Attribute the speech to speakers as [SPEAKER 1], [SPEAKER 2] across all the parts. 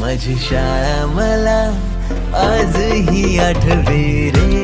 [SPEAKER 1] माझी शाळा मला आजही आठवे रे.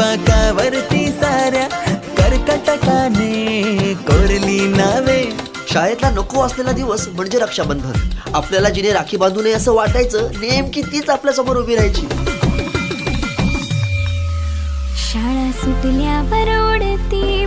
[SPEAKER 1] जशी बाकावरती साऱ्या कर्कटकाने कोरली नावे.
[SPEAKER 2] शाळेतला नको असलेला दिवस म्हणजे रक्षाबंधन. आपल्याला जिने राखी बांधू नये असं वाटायचं नेमकी तीच आपल्यासमोर उभी राहायची.
[SPEAKER 3] शाळा सुटल्यावर उडती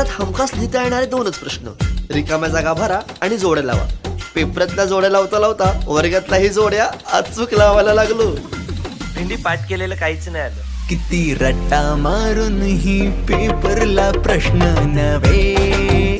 [SPEAKER 2] पेपरात हमखास लिहिता येणारे दोनच प्रश्न. रिकाम्या जागा भरा आणि जोड्या लावा. पेपरातल्या जोड्या लावता लावता वर्गातलाही जोड्या अचूक लावायला लागलो.
[SPEAKER 4] भेंडी पाठ केलेलं काहीच नाही आलं.
[SPEAKER 1] किती रट्टा मारूनही पेपरला प्रश्न नव्हे.